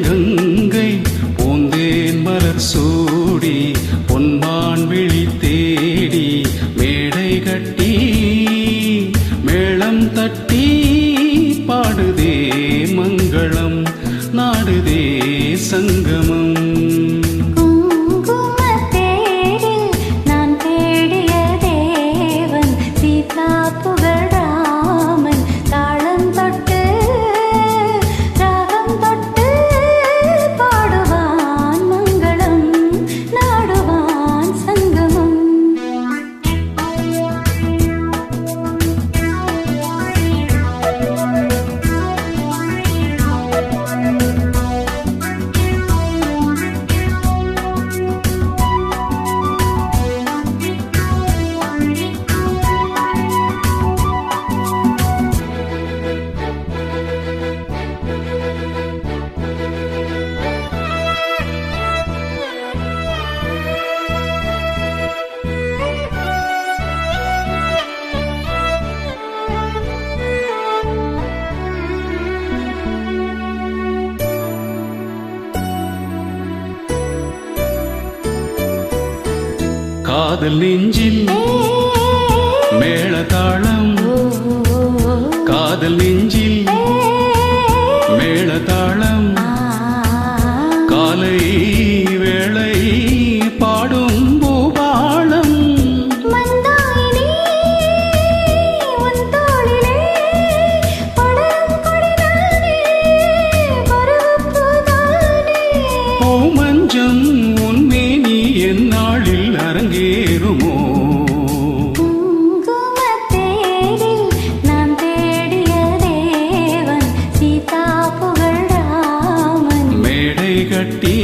கங்கை பூந்தேன் மலர் சூடி பொன்பான் விழி தேடி மேடை கட்டி மேளம் தட்டி பாடுதே மங்களம் நாடுதே சங்கமம். காதல் நெஞ்சில் மேல கட்டி